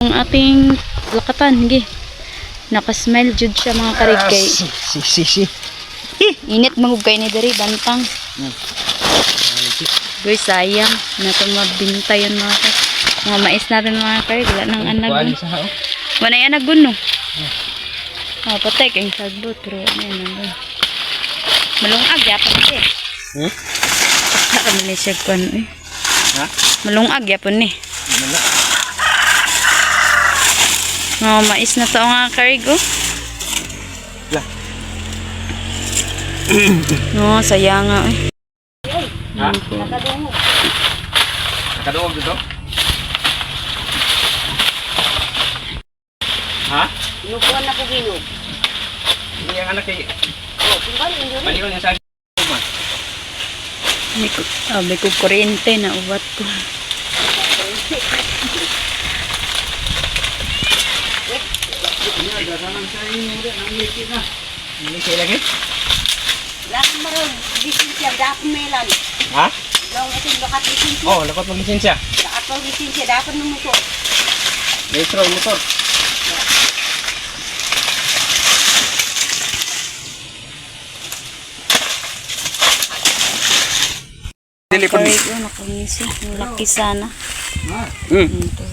Ang ating lakatan, hindi. Nakasmile jud siya mga karig kay. Si, si, si, si. Init magugay ni Dari, bantang. Guys, sayang. Na ito mabinta yun mga karig. Mga mais natin mga karig. Wala nang anag. Hao. Wala yung anag no. Ah, patay kayong sagbot. Pero ano yun nandun. Malungag, yapon siya. Hmm? Saka ni siya kwan eh. Ha? Malungag, yapon ni. Wala. Mga mais na to mga karig oh. Lah. No, sayang nga eh. Ha? Nakaduog dito? Ha? Inupuan na ko ginog. Hindi ang anak kay... Oh, tinggal yun yun. Baliwan niya sa man. May, ah, may kukuryente na ubat ko. Hindi siya lagi? Lahat marag lisensya, dapat melan. Ha? Long ating lakat lisensya. Oh, lakot mag lisensya. Lakat lisensya, dapat nung motor. Retro motor. Dili nakangisi. Ang laki sana. Hmm. Ito.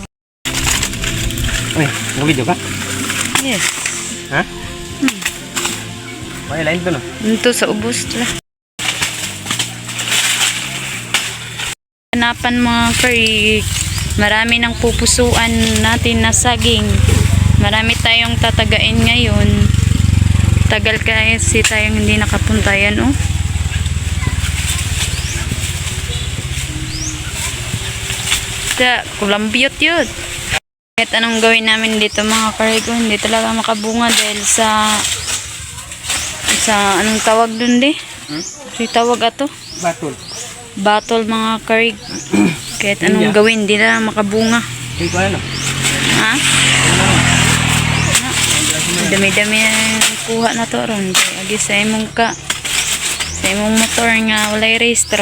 Uy, video ka? Yes. Ha? May line to no? Ito sa ubos la. Hanapan mga karig. Marami ng pupusuan natin na saging. Marami tayong tatagain ngayon. Tagal kasi tayong hindi nakapunta yan oh. Sa kulambyot yun. Kahit anong gawin namin dito mga karigo, hindi talaga makabunga dahil sa sa anong tawag dun di? Hmm? Si tawag ato? Batol. Battle mga karig. Kahit anong gawin, di na makabunga. Ito ano? Ha? Dami-dami na kuha na to ron. Agi sa imong ka sa imong motor nga walay rehistro.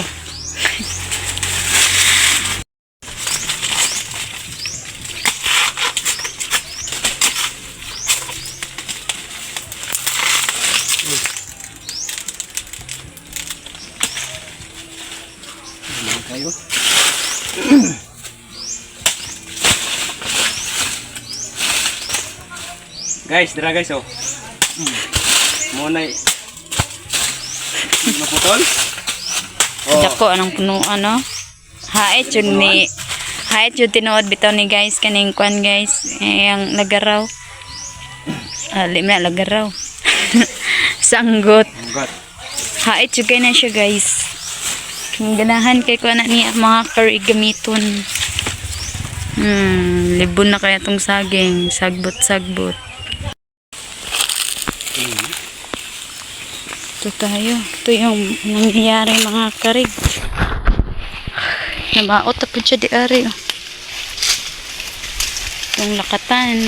Ano kayo? Guys, dira guys oh. Hmm. Muna maputol. Oh, Dako anong puno ano? Hait yun ni Hait yun tinuod bitaw ni guys kaning kwan guys. Eh, ang lagaraw. Ah, lima na lagaraw. Sanggot. Hait yun kay na siya guys. Ang ganahan kay ko na niya mga curry gamiton. Hmm, libon na kaya tong saging. Sagbot-sagbot. Ito tayo. Ito yung nangyayari mga karig. Namaot na po siya di ari. oh. Yung lakatan.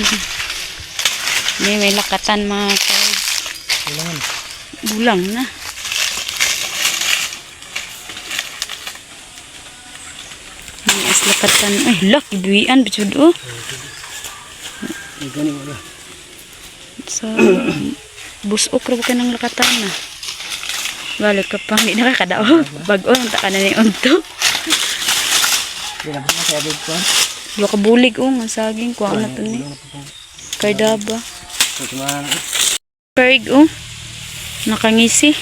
May may lakatan mga karig. Kailangan. Bulang na. May as lakatan. Ay, lak, ibian. Bitud, oh. May gani wala. Sa busok ra ka ng lakatan na. Balik ka pa, hindi nakakadao. Bago, ang taka na ni Unto. Kaya ba sa ko? Wala ka bulig, oh, nga saging. Kuha na to ni. Kardaba. Na. Karig, oh. Nakangisi.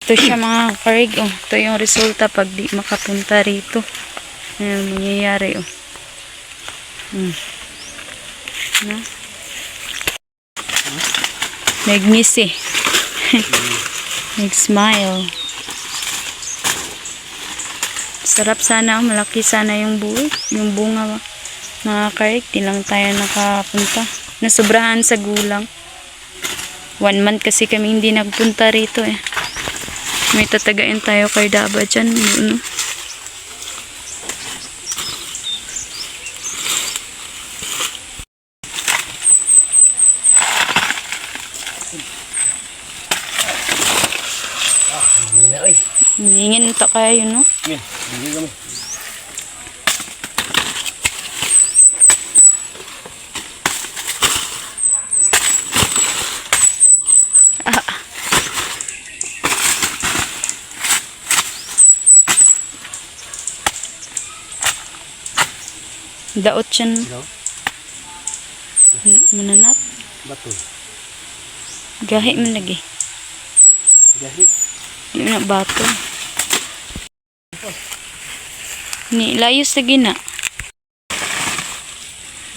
Ito siya mga karig, oh. Ito yung resulta pag di makapunta rito. Ayan, mangyayari, oh. Hmm. Na? Nagmisi. Nag-smile. Sarap sana, malaki sana yung buhay. Yung bunga, mga karig. Di lang tayo nakapunta. Nasubrahan sa gulang. One month kasi kami hindi nagpunta rito eh. May tatagain tayo kay Daba dyan. Yun, kaya yun, no? Yeah, hindi kami. Daot siya. No? Mananap. Bato. Gahi man lagi. Gahi? Hindi na bato. Bato. Ni layos lagi na.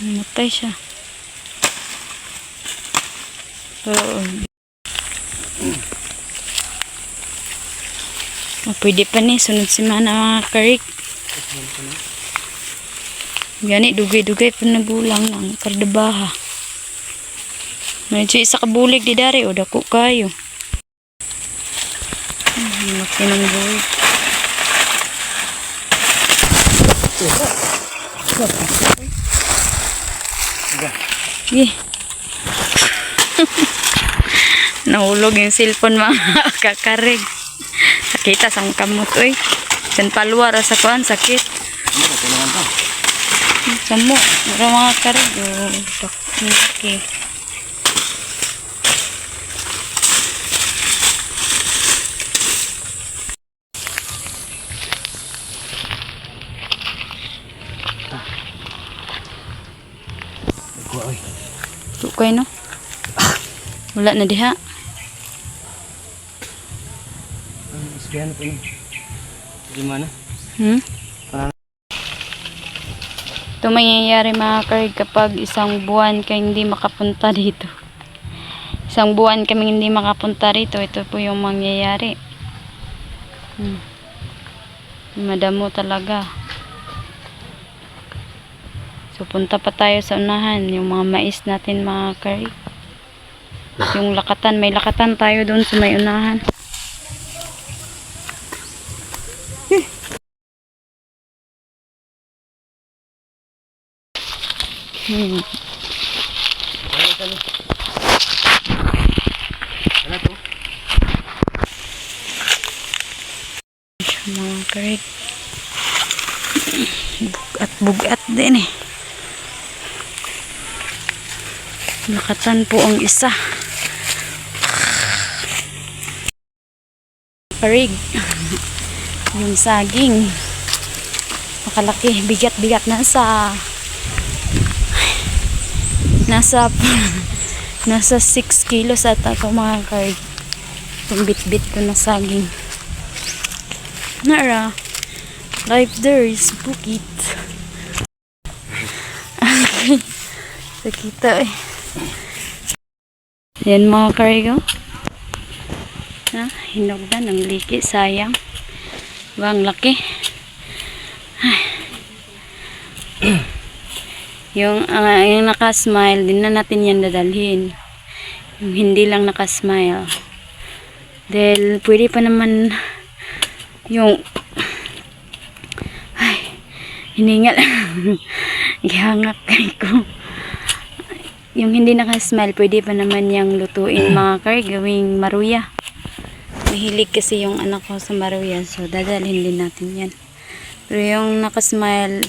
Matay siya. Oo. Oh, pwede pa ni sunod si mana mga karik. Gani dugay-dugay pa nagulang ng kardabaha. Medyo isa ka bulig di dari o dako kayo. Hmm, Laki Eh. Nahulog yung cellphone mga kakarig. Sakita sa kamot, oy. San paluwar sa kuan, sakit. Ano. Samo, mura mga karig. Oh, okay. Kuha oy. Tukay no? Wala na diha. Isbihan pa yun. Di mana? Hmm? Parang- Ito mangyayari mga karig kapag isang buwan ka hindi makapunta dito. Isang buwan kami hindi makapunta rito. Ito po yung mangyayari. Hmm. Madamo talaga. So punta pa tayo sa unahan. Yung mga mais natin mga karig. Yung lakatan. May lakatan tayo doon sa may unahan. Hmm. Mga karig. Bugat bugat din eh. Nakatan po ang isa. Karig. Yung saging. Makalaki. Bigat-bigat na sa nasa nasa 6 kilos at ito mga karig. Itong bit-bit ko na saging. Nara. Life there is bukit. Sakita eh. Yan mga karigo. Na, hinog na ng liki. Sayang. Bang laki. Yung, ah, yung nakasmile, din na natin yan dadalhin. Yung hindi lang nakasmile. Dahil pwede pa naman yung ay hiningal gihangak kay ko yung hindi naka-smile pwede pa naman yung lutuin mga kar gawing maruya. Mahilig kasi yung anak ko sa maruya so dadalhin din natin yan. Pero yung naka-smile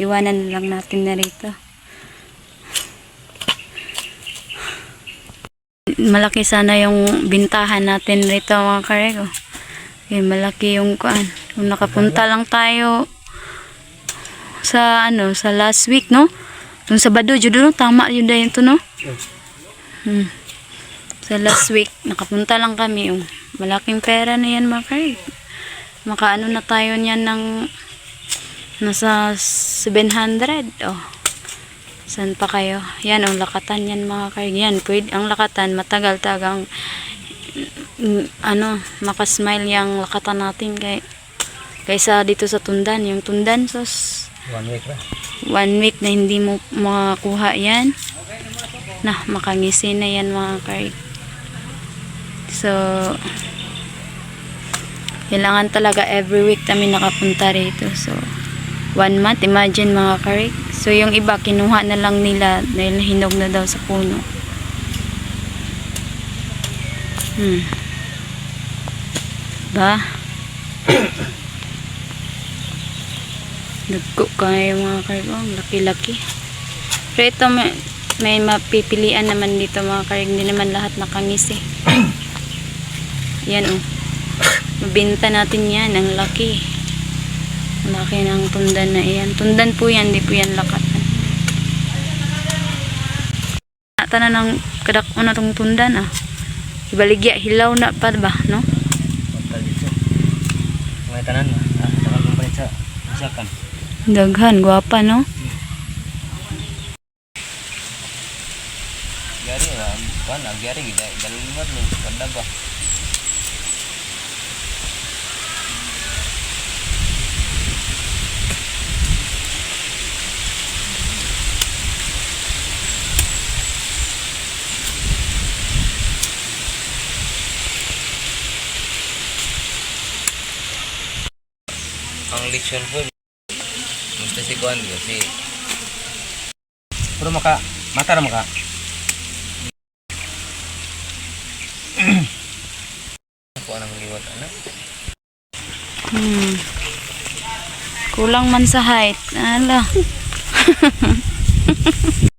iwanan na lang natin na rito. Malaki sana yung bintahan natin rito mga karego Okay, malaki yung kuan. Kung nakapunta lang tayo sa ano, sa last week, no? Yung Sabado, jud no? Tama yun dahil to, no? Hmm. Sa last week, nakapunta lang kami. Yung malaking pera na yan, mga karig. Makaano na tayo niyan ng nasa 700. Oh. Saan pa kayo? Yan, ang lakatan yan, mga karig. Yan, pwede, ang lakatan, matagal tagang mm, ano, makasmile yung lakatan natin kay kaysa dito sa tundan, yung tundan sos One week ba? one week na hindi mo makakuha yan. Na makangisi na yan mga karig so kailangan talaga every week kami nakapunta rito. So one month imagine mga karig so yung iba kinuha na lang nila dahil hinog na daw sa puno. Hmm. Ba Nagko kayo mga karig. Oh, laki-laki. Pero ito may, may mapipilian naman dito mga karig. Hindi naman lahat nakangisi. Yan oh. Mabinta natin yan. Ang laki. Laki ng tundan na iyan. Tundan po yan, di po yan lakatan. Tanan ng kadak mo na tong tundan ah. Ibaligya, hilaw na pa ba, no? Pagkal dito. Mga tanan na. Ah, tanan mo pa sa usakan. Daghan, gwapa, no? Gari na, kan agyari gida dalungat lo kada ba. ang leksyon po gusto si Kuan kasi Pero maka mata ra maka. ako ang liwat anak Hmm. Kulang man sa height. Ala.